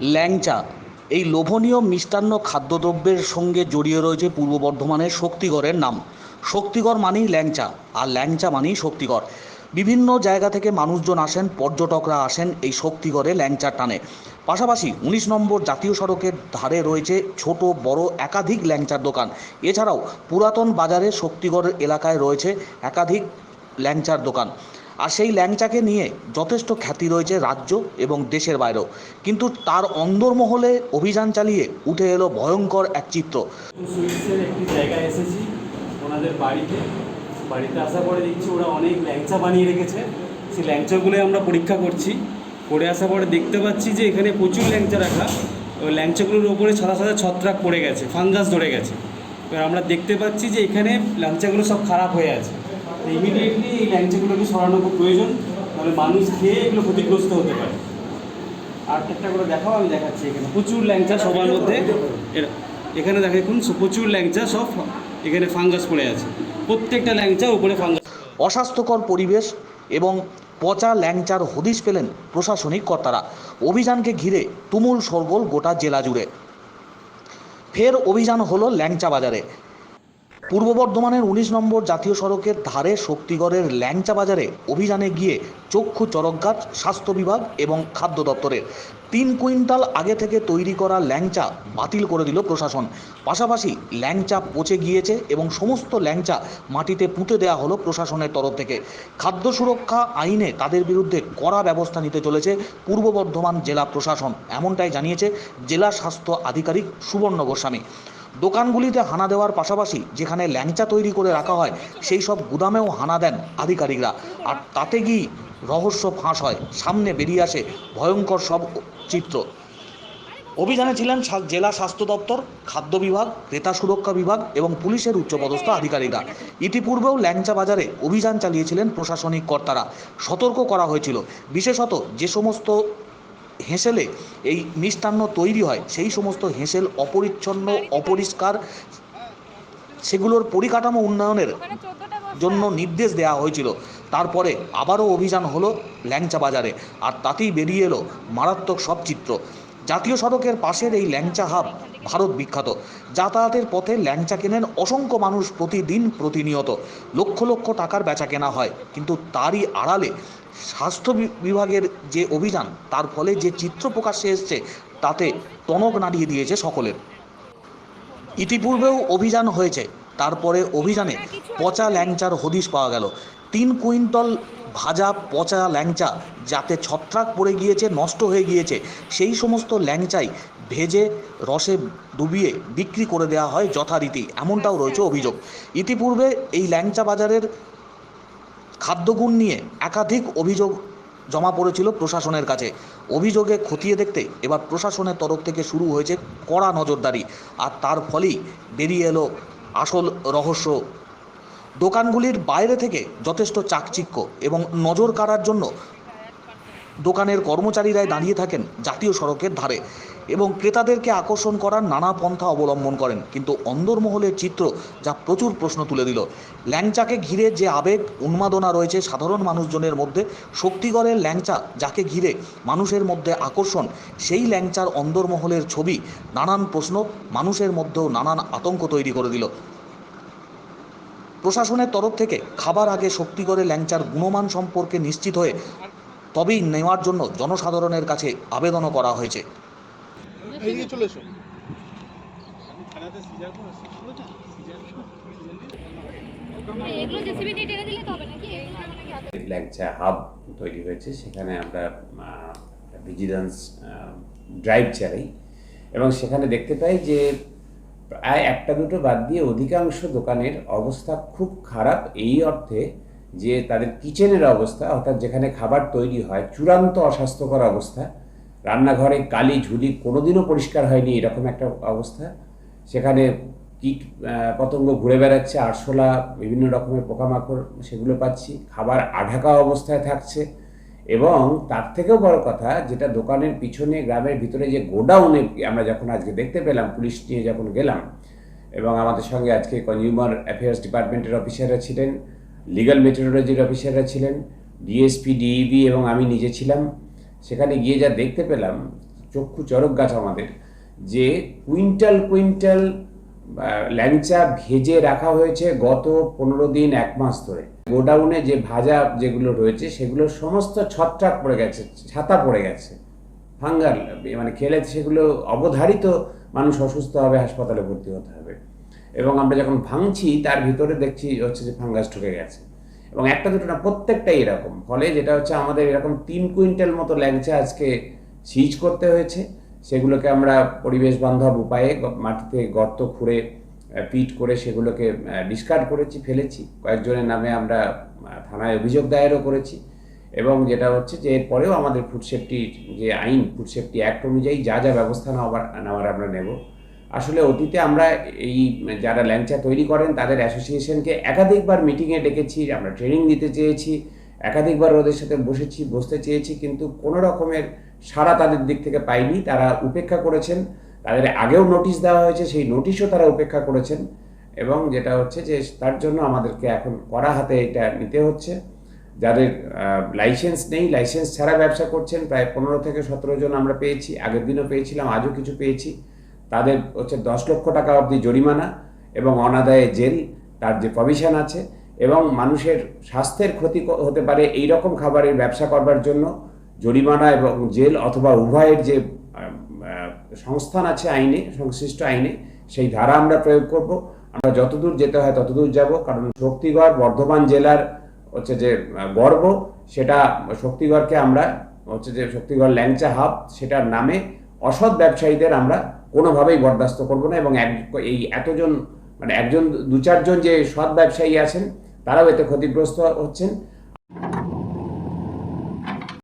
ল্যাংচা। এই লোভনীয় মিষ্টান্ন খাদ্যদ্রব্যের সঙ্গে জড়িয়ে রয়েছে পূর্ব বর্ধমানের শক্তিগড়ের নাম। শক্তিগড় মানেই ল্যাংচা, আর ল্যাংচা মানেই শক্তিগড়। বিভিন্ন জায়গা থেকে মানুষজন আসেন, পর্যটকরা আসেন এই শক্তিগড়ে ল্যাংচার টানে। পাশাপাশি উনিশ নম্বর জাতীয় সড়কের ধারে রয়েছে ছোট, বড়, একাধিক ল্যাংচার দোকান। এছাড়াও পুরাতন বাজারে শক্তিগড় এলাকায় রয়েছে একাধিক ল্যাংচার দোকান। আর সেই ল্যাংচাকে নিয়ে যথেষ্ট খ্যাতি রয়েছে রাজ্য এবং দেশের বাইরেও। কিন্তু তার অন্দরমহলে অভিযান চালিয়ে উঠে এলো ভয়ঙ্কর এক চিত্র। একটি জায়গায় এসেছি, ওনাদের বাড়িতে। বাড়িতে আসার পরে দেখছি ওরা অনেক ল্যাংচা বানিয়ে রেখেছে। সেই ল্যাংচাগুলোই আমরা পরীক্ষা করছি। করে আসার পরে দেখতে পাচ্ছি যে এখানে প্রচুর ল্যাংচা রাখা। ওই ল্যাংচাগুলোর ওপরে সাদা সাদা ছত্রাক পড়ে গেছে, ফাঙ্গাস ধরে গেছে। এবার আমরা দেখতে পাচ্ছি যে এখানে ল্যাংচাগুলো সব খারাপ হয়ে আছে। ইমিডিয়েটলি এই ল্যাংচাগুলোকে সরানো খুব প্রয়োজন, তাহলে মানুষ খেয়ে এগুলো ক্ষতিগ্রস্ত হতে পারে। আর একটা করে দেখাও, আমি দেখাচ্ছি এখানে। প্রচুর ল্যাংচা সবার মধ্যে। এখানে এখানে দেখুন প্রচুর ল্যাংচা সব এখানে ফাঙ্গাস পড়ে আছে। প্রত্যেকটা ল্যাংচা উপরে ফাঙ্গাস। অস্বাস্থ্যকর পরিবেশ এবং পচা ল্যাংচার হদিশ পেলেন প্রশাসনিক কর্তারা। অভিযানকে ঘিরে তুমুল সরগোল গোটা জেলা জুড়ে। ফের অভিযান হলো ল্যাংচা বাজারে। পূর্ব বর্ধমানের উনিশ নম্বর জাতীয় সড়কের ধারে শক্তিগড়ের ল্যাংচা বাজারে অভিযানে গিয়ে চক্ষু চরকগাছ স্বাস্থ্য বিভাগ এবং খাদ্য দপ্তরের তিন কুইন্টাল আগে থেকে তৈরি করা ল্যাংচা বাতিল করে দিল প্রশাসন। পাশাপাশি ল্যাংচা পচে গিয়েছে এবং সমস্ত ল্যাংচা মাটিতে পুঁতে দেওয়া হলো প্রশাসনের তরফ থেকে। খাদ্য সুরক্ষা আইনে তাদের বিরুদ্ধে কড়া ব্যবস্থা নিতে চলেছে পূর্ব বর্ধমান জেলা প্রশাসন, এমনটাই জানিয়েছে জেলা স্বাস্থ্য আধিকারিক সুবর্ণ গোস্বামী। দোকানগুলিতে হানা দেওয়ার পাশাপাশি যেখানে ল্যাংচা তৈরি করে রাখা হয়, সেই সব গুদামেও হানা দেন আধিকারিকরা। আর তাতে গিয়ে রহস্য ফাঁস হয়, সামনে বেরিয়ে আসে ভয়ঙ্কর সব চিত্র। অভিযানে ছিলেন জেলা স্বাস্থ্য দপ্তর, খাদ্য বিভাগ, ক্রেতা সুরক্ষা বিভাগ এবং পুলিশের উচ্চপদস্থ আধিকারিকরা। ইতিপূর্বেও ল্যাংচা বাজারে অভিযান চালিয়েছিলেন প্রশাসনিক কর্তারা। সতর্ক করা হয়েছিল। বিশেষত যে সমস্ত হেঁসেলে এই মিষ্টান্ন তৈরি হয় সেই সমস্ত হেঁসেল অপরিচ্ছন্ন অপরিষ্কার সেগুলোর পরিকাঠামো উন্নয়নের জন্য নির্দেশ দেওয়া হয়েছিল। তারপরে আবারও অভিযান হলো ল্যাংচা বাজারে আর তাতেই বেরিয়ে এলো মারাত্মক সব চিত্র। জাতীয় সড়কের পাশের এই ল্যাংচা হাব ভারত বিখ্যাত। যাতায়াতের পথে ল্যাংচা কেনেন অসংখ্য মানুষ প্রতিদিন প্রতিনিয়ত। লক্ষ লক্ষ টাকার বেচা কেনা হয়, কিন্তু তারই আড়ালে স্বাস্থ্য বিভাগের যে অভিযান, তার ফলে যে চিত্র প্রকাশ্যে এসছে, তাতে টনক নাড়িয়ে দিয়েছে সকলের। ইতিপূর্বেও অভিযান হয়েছে, তারপরে অভিযানে পচা ল্যাংচার হদিশ পাওয়া গেল। তিন কুইন্টল ভাজা পচা ল্যাংচা যাতে ছত্রাক পড়ে গিয়েছে, নষ্ট হয়ে গিয়েছে, সেই সমস্ত ল্যাংচাই ভেজে রসে ডুবিয়ে বিক্রি করে দেওয়া হয় যথারীতি, এমনটাও রয়েছে অভিযোগ। ইতিপূর্বে এই ল্যাংচা বাজারের খাদ্যগুণ নিয়ে একাধিক অভিযোগ জমা পড়েছিল প্রশাসনের কাছে। অভিযোগে খতিয়ে দেখতে এবার প্রশাসনের তরফ থেকে শুরু হয়েছে কড়া নজরদারি, আর তার ফলেই বেরিয়ে এলো আসল রহস্য দোকানগুলির বাইরে থেকে যথেষ্ট চাকচিক্য এবং নজর কাড়ার জন্য দোকানের কর্মচারীরাই দাঁড়িয়ে থাকেন জাতীয় সড়কের ধারে এবং ক্রেতাদেরকে আকর্ষণ করার নানা পন্থা অবলম্বন করেন। কিন্তু অন্দরমহলের চিত্র যা প্রচুর প্রশ্ন তুলে দিল। ল্যাংচাকে ঘিরে যে আবেগ, উন্মাদনা রয়েছে সাধারণ মানুষজনের মধ্যে, শক্তিগড়ের ল্যাংচা যাকে ঘিরে মানুষের মধ্যে আকর্ষণ, সেই ল্যাংচার অন্দরমহলের ছবি নানান প্রশ্ন মানুষের মধ্যেও নানান আতঙ্ক তৈরি করে দিল। প্রশাসনের তরফ থেকে খাবার আগে শক্তিগড়ে ল্যাংচার গুণমান সম্পর্কে নিশ্চিত হয়ে তবেই নেওয়ার জন্য জনসাধারণের কাছে আবেদনও করা হয়েছে? ল্যাংচা হাব তৈরি হয়েছে সেখানে আমরা ভিজিলেন্স ড্রাইভ চালাই এবং সেখানে দেখতে পাই যে প্রায় একটা দুটো বাদ দিয়ে অধিকাংশ দোকানের অবস্থা খুব খারাপ। এই অর্থে যে তাদের কিচেনের অবস্থা, অর্থাৎ যেখানে খাবার তৈরি হয়, চূড়ান্ত অস্বাস্থ্যকর অবস্থা। রান্নাঘরে কালি ঝুলি কোনোদিনও পরিষ্কার হয়নি এরকম একটা অবস্থা। সেখানে কীট পতঙ্গ ঘুরে বেড়াচ্ছে, আরশোলা, বিভিন্ন রকমের পোকামাকড়, সেগুলো পাচ্ছি। খাবার আঢাকা অবস্থায় থাকছে। এবং তার থেকেও বড় কথা, যেটা দোকানের পিছনে গ্রামের ভিতরে যে গোডাউনে আমরা যখন আজকে দেখতে পেলাম, পুলিশ নিয়ে যখন গেলাম এবং আমাদের সঙ্গে আজকে কনজিউমার অ্যাফেয়ার্স ডিপার্টমেন্টের অফিসাররা ছিলেন লিগ্যাল মেটেরোলজির অফিসাররা ছিলেন ডিএসপি ডিইবি এবং আমি নিজে ছিলাম। সেখানে গিয়ে যা দেখতে পেলাম, চক্ষু চরক গাছ আমাদের, যে কুইন্টাল কুইন্টাল ল্যাংচা ভেজে রাখা হয়েছে গত পনেরো দিন এক মাস ধরে। গোডাউনে যে ভাজা যেগুলো রয়েছে, সেগুলো সমস্ত ছত্রাক পড়ে গেছে, ছাতা পড়ে গেছে। ফাঙ্গাল মানে খেলে সেগুলো অবধারিত মানুষ অসুস্থ হবে, হাসপাতালে ভর্তি হতে হবে। এবং আমরা যখন ভাঙছি, তার ভিতরে দেখছি হচ্ছে যে ফাঙ্গাস ঢুকে গেছে। এবং একটা দুটো না, প্রত্যেকটাই এরকম। ফলে যেটা হচ্ছে, আমাদের এরকম তিন কুইন্টাল মতো ল্যাংচা আজকে সিজ করতে হয়েছে। সেগুলোকে আমরা পরিবেশ বান্ধব উপায়ে মাটিতে গর্ত খুঁড়ে পিট করে সেগুলোকে ডিসকার্ড করেছি, ফেলেছি। কয়েকজনের নামে আমরা থানায় অভিযোগ দায়েরও করেছি। এবং যেটা হচ্ছে যে, এরপরেও আমাদের ফুড সেফটি যে আইন ফুড সেফটি অ্যাক্ট অনুযায়ী যা যা ব্যবস্থা নেওয়ার নেওয়ার আমরা নেব। আসলে অতীতে আমরা এই, যারা ল্যাংচা তৈরি করেন, তাদের অ্যাসোসিয়েশনকে একাধিকবার মিটিংয়ে ডেকেছি, আমরা ট্রেনিং দিতে চেয়েছি, একাধিকবার ওদের সাথে বসেছি, বসতে চেয়েছি, কিন্তু কোনো রকমের সাড়া তাদের দিক থেকে পাইনি। তারা উপেক্ষা করেছেন। তাদের আগেও নোটিশ দেওয়া হয়েছে, সেই নোটিশও তারা উপেক্ষা করেছেন এবং যেটা হচ্ছে যে তার জন্য আমাদেরকে এখন কড়া হাতে এটা নিতে হচ্ছে। যাদের লাইসেন্স নেই লাইসেন্স ছাড়া ব্যবসা করছেন, প্রায় পনেরো থেকে সতেরো জন আমরা পেয়েছি, আগের দিনও পেয়েছিলাম, আজও কিছু পেয়েছি। তাদের হচ্ছে দশ লক্ষ টাকা অবধি জরিমানা এবং অনাদায়ে জেল, তার যে প্রভিশন আছে এবং মানুষের স্বাস্থ্যের ক্ষতি হতে পারে এই রকম খাবারের ব্যবসা করবার জন্য জরিমানা এবং জেল অথবা উভয়ের যে সংস্থান আছে আইনে, সংশ্লিষ্ট আইনে, সেই ধারা আমরা প্রয়োগ করব। আমরা যতদূর যেতে হয় ততদূর যাব, কারণ শক্তিগড় বর্ধমান জেলার হচ্ছে যে গর্ব, সেটা শক্তিগড়কে আমরা হচ্ছে যে, শক্তিগড় ল্যাংচা হাব, সেটার নামে অসৎ ব্যবসায়ীদের আমরা কোনোভাবেই বরদাস্ত করব না এবং এক, এই এতজন মানে একজন দু চারজন যে সৎ ব্যবসায়ী আছেন, তারাও এতে ক্ষতিগ্রস্ত হচ্ছেন।